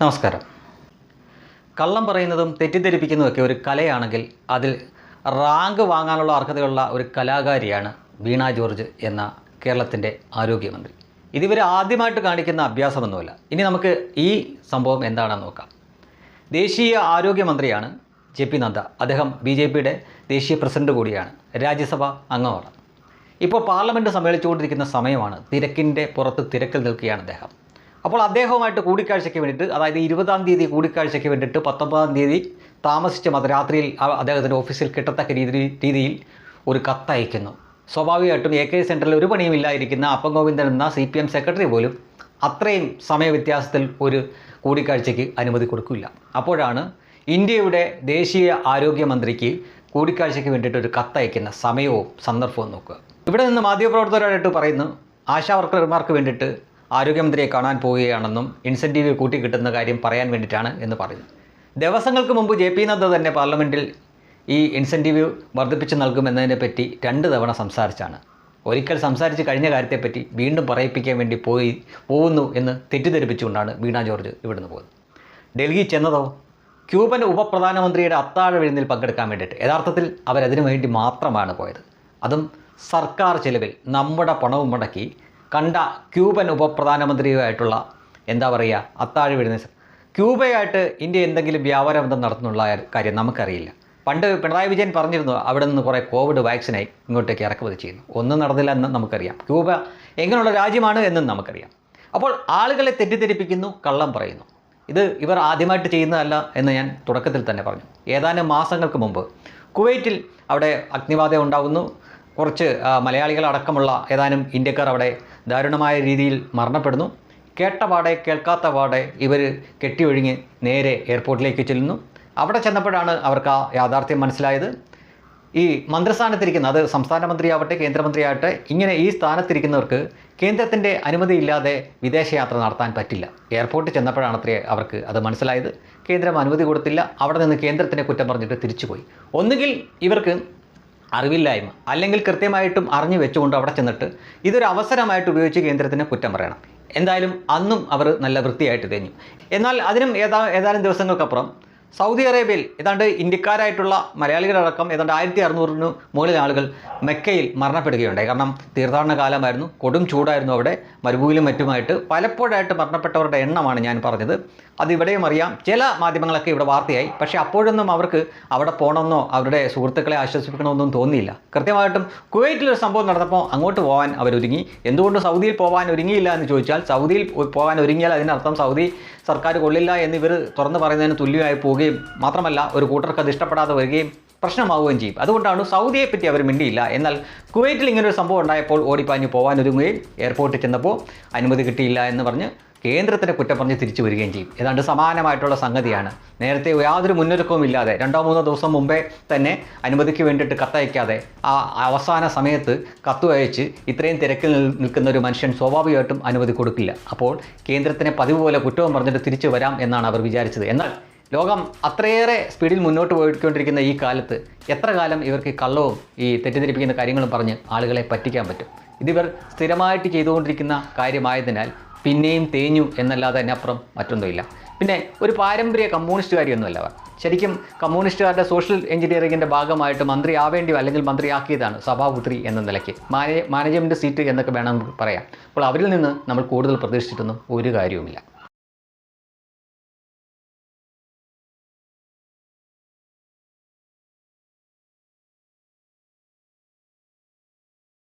നമസ്കാരം. കള്ളം പറയുന്നതും തെറ്റിദ്ധരിപ്പിക്കുന്നതൊക്കെ ഒരു കലയാണെങ്കിൽ അതിൽ റാങ്ക് വാങ്ങാനുള്ള അർഹതയുള്ള ഒരു കലാകാരിയാണ് വീണ ജോർജ് എന്ന കേരളത്തിന്റെ ആരോഗ്യമന്ത്രി. ഇതിവർ ആദ്യമായിട്ട് കാണിക്കുന്ന അഭ്യാസമൊന്നുമല്ല. ഇനി നമുക്ക് ഈ സംഭവം എന്താണെന്ന് നോക്കാം. ദേശീയ ആരോഗ്യമന്ത്രിയാണ് ജെ പി നദ്ദ. അദ്ദേഹം ബി ജെ പിയുടെ ദേശീയ പ്രസിഡന്റ് കൂടിയാണ്. രാജ്യസഭ അംഗമാണ്. ഇപ്പോൾ പാർലമെന്റ് സമ്മേളിച്ചുകൊണ്ടിരിക്കുന്ന സമയമാണ് തിരക്കിന്റെ പുറത്ത് തിരക്കിൽ നിൽക്കുകയാണ് അദ്ദേഹം. അപ്പോൾ അദ്ദേഹവുമായിട്ട് കൂടിക്കാഴ്ചയ്ക്ക് വേണ്ടിയിട്ട് അതായത് ഇരുപതാം തീയതി കൂടിക്കാഴ്ചയ്ക്ക് വേണ്ടിയിട്ട് പത്തൊമ്പതാം തീയതി താമസിച്ച മത രാത്രിയിൽ അദ്ദേഹത്തിന്റെ ഓഫീസിൽ കിട്ടത്തക്ക രീതി രീതിയിൽ ഒരു കത്തയക്കുന്നു സ്വാഭാവികമായിട്ടും എ കെ സെന്ററിൽ ഒരു പണിയുമില്ലായിരിക്കുന്ന അപ്പം ഗോവിന്ദൻ എന്ന സി പി എം സെക്രട്ടറി പോലും അത്രയും സമയവ്യത്യാസത്തിൽ ഒരു കൂടിക്കാഴ്ചയ്ക്ക് അനുമതി കൊടുക്കില്ല. അപ്പോഴാണ് ഇന്ത്യയുടെ ദേശീയ ആരോഗ്യമന്ത്രിക്ക് കൂടിക്കാഴ്ചയ്ക്ക് വേണ്ടിയിട്ട് ഒരു കത്തയക്കുന്ന സമയവും സന്ദർഭവും നോക്കുക. ഇവിടെ നിന്ന് മാധ്യമപ്രവർത്തകരായിട്ട് പറയുന്നു ആശാ വർക്കർമാർക്ക് വേണ്ടിയിട്ട് ആരോഗ്യമന്ത്രിയെ കാണാൻ പോവുകയാണെന്നും ഇൻസെന്റീവ് കൂട്ടി കിട്ടുന്ന കാര്യം പറയാൻ വേണ്ടിയിട്ടാണ് എന്ന് പറഞ്ഞു ദിവസങ്ങൾക്ക് മുമ്പ് ജെ പി നദ്ദ തന്നെ പാർലമെന്റിൽ ഈ ഇൻസെന്റീവ് വർദ്ധിപ്പിച്ച് നൽകുമെന്നതിനെ പറ്റി രണ്ട് തവണ സംസാരിച്ചാണ്. ഒരിക്കൽ സംസാരിച്ച് കഴിഞ്ഞ കാര്യത്തെപ്പറ്റി വീണ്ടും പറയിപ്പിക്കാൻ വേണ്ടി പോയി പോകുന്നു എന്ന് തെറ്റിദ്ധരിപ്പിച്ചുകൊണ്ടാണ് വീണ ജോർജ് ഇവിടുന്ന് പോകുന്നത് ഡൽഹി ചെന്നതോ? ക്യൂബൻ ഉപപ്രധാനമന്ത്രിയുടെ അത്താഴ വിരുന്നിൽ പങ്കെടുക്കാൻ വേണ്ടിയിട്ട്. യഥാർത്ഥത്തിൽ അവരതിനു വേണ്ടി മാത്രമാണ് പോയത്. അതും സർക്കാർ ചിലവിൽ നമ്മുടെ പണവും മുടക്കി കണ്ട ക്യൂബൻ ഉപപ്രധാനമന്ത്രിയുമായിട്ടുള്ള എന്താ പറയുക അത്താഴ വിടുന്ന ക്യൂബയായിട്ട് ഇന്ത്യ എന്തെങ്കിലും വ്യാപാര ബന്ധം നടത്തുന്നുള്ള കാര്യം നമുക്കറിയില്ല. പണ്ട് പിണറായി വിജയൻ പറഞ്ഞിരുന്നു അവിടെ നിന്ന് കുറേ കോവിഡ് വാക്സിനായി ഇങ്ങോട്ടേക്ക് ഇറക്കുമതി ചെയ്യുന്നു. ഒന്നും നടന്നില്ല എന്ന് നമുക്കറിയാം. ക്യൂബ എങ്ങനെയുള്ള രാജ്യമാണ് എന്നും നമുക്കറിയാം. അപ്പോൾ ആളുകളെ തെറ്റിദ്ധരിപ്പിക്കുന്നു കള്ളം പറയുന്നു. ഇത് ഇവർ ആദ്യമായിട്ട് ചെയ്യുന്നതല്ല എന്ന് ഞാൻ തുടക്കത്തിൽ തന്നെ പറഞ്ഞു. ഏതാനും മാസങ്ങൾക്ക് മുമ്പ് കുവൈറ്റിൽ അവിടെ അഗ്നിബാധ ഉണ്ടാകുന്നു കുറച്ച് മലയാളികളടക്കമുള്ള ഏതാനും ഇന്ത്യക്കാർ അവിടെ ദാരുണമായ രീതിയിൽ മരണപ്പെടുന്നു. കേട്ട പാടെ കേൾക്കാത്ത പാടെ ഇവർ കെട്ടിയൊഴുങ്ങി നേരെ എയർപോർട്ടിലേക്ക് ചെല്ലുന്നു. അവിടെ ചെന്നപ്പോഴാണ് അവർക്ക് ആ യാഥാർത്ഥ്യം മനസ്സിലായത്. ഈ മന്ത്രിസ്ഥാനത്തിരിക്കുന്ന അത് സംസ്ഥാന മന്ത്രിയാവട്ടെ കേന്ദ്രമന്ത്രിയാവട്ടെ ഇങ്ങനെ ഈ സ്ഥാനത്തിരിക്കുന്നവർക്ക് കേന്ദ്രത്തിന്റെ അനുമതിയില്ലാതെ വിദേശയാത്ര നടത്താൻ പറ്റില്ല. എയർപോർട്ടിൽ ചെന്നപ്പോഴാണ് അത്രേ അവർക്ക് അത് മനസ്സിലായത്. കേന്ദ്രം അനുമതി കൊടുത്തില്ല. അവിടെ നിന്ന് കേന്ദ്രത്തിനെ കുറ്റം പറഞ്ഞിട്ട് തിരിച്ചുപോയി. ഒന്നുകിൽ ഇവർക്ക് അറിവില്ലായ്മ അല്ലെങ്കിൽ കൃത്യമായിട്ടും അറിഞ്ഞു വെച്ചുകൊണ്ട് അവിടെ ചെന്നിട്ട് ഇതൊരു അവസരമായിട്ട് ഉപയോഗിച്ച് കേന്ദ്രത്തിന് കുറ്റം പറയണം. എന്തായാലും അന്നും അവർ നല്ല വൃത്തിയായിട്ട് തേഞ്ഞു എന്നാൽ അതിനും ഏതാ ഏതാനും ദിവസങ്ങൾക്കപ്പുറം സൗദി അറേബ്യയിൽ ഏതാണ്ട് ഇന്ത്യക്കാരായിട്ടുള്ള മലയാളികളടക്കം ഏതാണ്ട് ആയിരത്തി അറുന്നൂറിന് മുകളിൽ ആളുകൾ മെക്കയിൽ മരണപ്പെടുകയുണ്ടായി. കാരണം തീർത്ഥാടന കാലമായിരുന്നു കൊടും ചൂടായിരുന്നു അവിടെ മരുഭൂയിലും മറ്റുമായിട്ട് പലപ്പോഴായിട്ട് മരണപ്പെട്ടവരുടെ എണ്ണമാണ് ഞാൻ പറഞ്ഞത്. അതിവിടെയും അറിയാം ചില മാധ്യമങ്ങളൊക്കെ ഇവിടെ വാർത്തയായി പക്ഷേ അപ്പോഴൊന്നും അവർക്ക് അവിടെ പോകണമെന്നോ അവരുടെ സുഹൃത്തുക്കളെ ആശ്വസിപ്പിക്കണമെന്നും തോന്നിയില്ല. കൃത്യമായിട്ടും കുവൈറ്റിലൊരു സംഭവം നടന്നപ്പോൾ അങ്ങോട്ട് പോകാൻ അവരൊരുങ്ങി. എന്തുകൊണ്ട് സൗദിയിൽ പോകാൻ ഒരുങ്ങിയില്ല എന്ന് ചോദിച്ചാൽ സൗദിയിൽ പോകാൻ ഒരുങ്ങിയാൽ അതിനർത്ഥം സൗദി സർക്കാർ കൊള്ളില്ല എന്ന് ഇവർ തുറന്നു പറയുന്നതിന് തുല്യമായി പോവുകയും മാത്രമല്ല ഒരു കൂട്ടർക്ക് അത് ഇഷ്ടപ്പെടാതെ വരികയും പ്രശ്നമാവുകയും ചെയ്യും. അതുകൊണ്ടാണ് സൗദിയെ പറ്റി അവർ മിണ്ടിയില്ല. എന്നാൽ കുവൈറ്റിൽ ഇങ്ങനെ ഒരു സംഭവം ഉണ്ടായപ്പോൾ ഓടിപ്പാഞ്ഞ് പോകാൻ ഒരുങ്ങുകയും എയർപോർട്ടിൽ ചെന്നപ്പോൾ അനുമതി കിട്ടിയില്ല എന്ന് പറഞ്ഞ് കേന്ദ്രത്തിന്റെ കുറ്റം പറഞ്ഞ് തിരിച്ചു വരികയും ചെയ്യും. ഏതാണ്ട് സമാനമായിട്ടുള്ള സംഗതിയാണ്. നേരത്തെ യാതൊരു മുന്നൊരുക്കവും ഇല്ലാതെ രണ്ടോ മൂന്നോ ദിവസം മുമ്പേ തന്നെ അനുമതിക്ക് വേണ്ടിയിട്ട് കത്തയക്കാതെ ആ അവസാന സമയത്ത് കത്തു അയച്ച് ഇത്രയും തിരക്കിൽ നിൽക്കുന്ന ഒരു മനുഷ്യൻ സ്വാഭാവികമായിട്ടും അനുമതി കൊടുക്കില്ല. അപ്പോൾ കേന്ദ്രത്തിനെ പതിവ് പോലെ കുറ്റവും പറഞ്ഞിട്ട് തിരിച്ചു വരാം എന്നാണ് അവർ വിചാരിച്ചത്. എന്നാൽ ലോകം അത്രയേറെ സ്പീഡിൽ മുന്നോട്ട് പോയിക്കൊണ്ടിരിക്കുന്ന ഈ കാലത്ത് എത്ര കാലം ഇവർക്ക് കള്ളവും ഈ തെറ്റിദ്ധരിപ്പിക്കുന്ന കാര്യങ്ങളും പറഞ്ഞ് ആളുകളെ പറ്റിക്കാൻ പറ്റും? ഇതിവർ സ്ഥിരമായിട്ട് ചെയ്തുകൊണ്ടിരിക്കുന്ന കാര്യമായതിനാൽ പിന്നെയും തേഞ്ഞു എന്നല്ലാതെ അതിനപ്പുറം മറ്റൊന്നുമില്ല. പിന്നെ ഒരു പാരമ്പര്യ കമ്മ്യൂണിസ്റ്റുകാരിയൊന്നുമല്ല അവർ. ശരിക്കും കമ്മ്യൂണിസ്റ്റുകാരുടെ സോഷ്യൽ എഞ്ചിനീയറിംഗിന്റെ ഭാഗമായിട്ട് മന്ത്രി ആവേണ്ടി അല്ലെങ്കിൽ മന്ത്രിയാക്കിയതാണ് സഭാപുത്രി എന്ന നിലയ്ക്ക്. മാനേ മാനേജ്മെന്റ് സീറ്റ് എന്നൊക്കെ വേണം പറയാം. അപ്പോൾ അവരിൽ നിന്ന് നമ്മൾ കൂടുതൽ പ്രതീക്ഷിച്ചിട്ടൊന്നും ഒരു കാര്യവുമില്ല.